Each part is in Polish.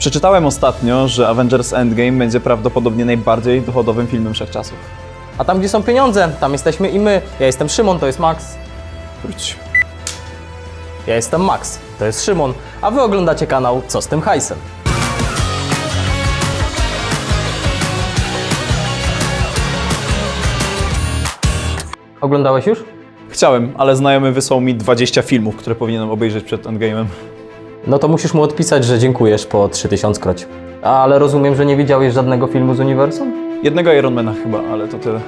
Przeczytałem ostatnio, że Avengers Endgame będzie prawdopodobnie najbardziej dochodowym filmem wszechczasów. A tam, gdzie są pieniądze, tam jesteśmy i my. Ja jestem Szymon, to jest Max. Wróć. Ja jestem Max, to jest Szymon, a wy oglądacie kanał Co z tym hajsem? Oglądałeś już? Chciałem, ale znajomy wysłał mi 20 filmów, które powinienem obejrzeć przed Endgame'em. No to musisz mu odpisać, że dziękujesz po 3000 kroć. Ale rozumiem, że nie widziałeś żadnego filmu z uniwersum? Jednego Ironmana chyba, ale to tyle.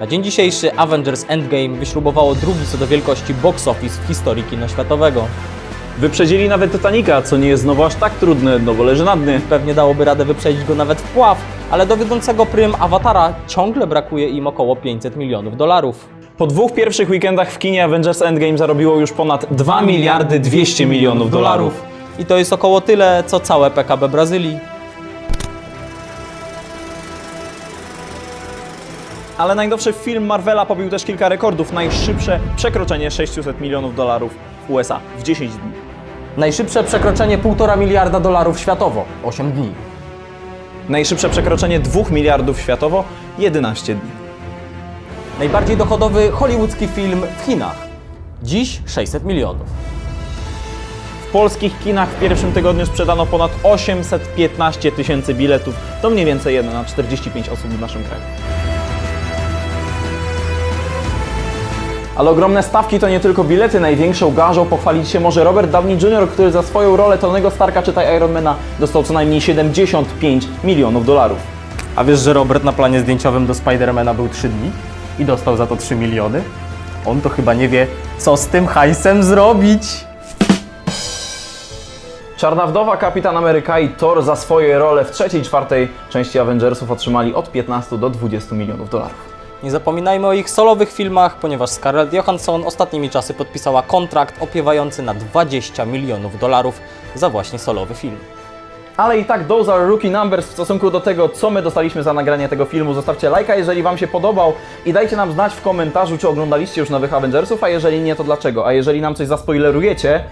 Na dzień dzisiejszy Avengers Endgame wyśrubowało drugi co do wielkości box office w historii kina światowego. Wyprzedzili nawet Titanica, co nie jest znowu aż tak trudne, no bo leży na dnie. Pewnie dałoby radę wyprzedzić go nawet w pław, ale do wiodącego prym Awatara ciągle brakuje im około 500 milionów dolarów. Po dwóch pierwszych weekendach w kinie Avengers Endgame zarobiło już ponad 2 miliardy 200 milionów dolarów. I to jest około tyle, co całe PKB Brazylii. Ale najnowszy film Marvela pobił też kilka rekordów. Najszybsze przekroczenie 600 milionów dolarów w USA w 10 dni. Najszybsze przekroczenie 1,5 miliarda dolarów światowo 8 dni. Najszybsze przekroczenie 2 miliardów światowo 11 dni. Najbardziej dochodowy hollywoodzki film w Chinach. Dziś 600 milionów. W polskich kinach w pierwszym tygodniu sprzedano ponad 815 tysięcy biletów. To mniej więcej 1 na 45 osób w naszym kraju. Ale ogromne stawki to nie tylko bilety. Największą garzą pochwalić się może Robert Downey Jr., który za swoją rolę Tonego Starka, czytaj Ironmana, dostał co najmniej 75 milionów dolarów. A wiesz, że Robert na planie zdjęciowym do Spidermana był 3 dni i dostał za to 3 miliony? On to chyba nie wie, co z tym hajsem zrobić. Czarna Wdowa, Kapitan Ameryka i Thor za swoje role w trzeciej i czwartej części Avengersów otrzymali od 15 do 20 milionów dolarów. Nie zapominajmy o ich solowych filmach, ponieważ Scarlett Johansson ostatnimi czasy podpisała kontrakt opiewający na 20 milionów dolarów za właśnie solowy film. Ale i tak those are rookie numbers w stosunku do tego, co my dostaliśmy za nagranie tego filmu. Zostawcie lajka, jeżeli Wam się podobał i dajcie nam znać w komentarzu, czy oglądaliście już nowych Avengersów, a jeżeli nie, to dlaczego. A jeżeli nam coś zaspoilerujecie,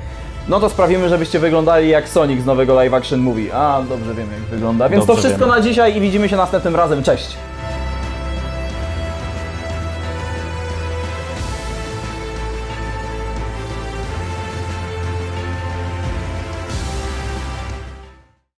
no to sprawimy, żebyście wyglądali jak Sonic z nowego live action movie. A, dobrze wiem jak wygląda. Więc to Dobrze wszystko wiemy. na dzisiaj i widzimy się następnym razem. Cześć!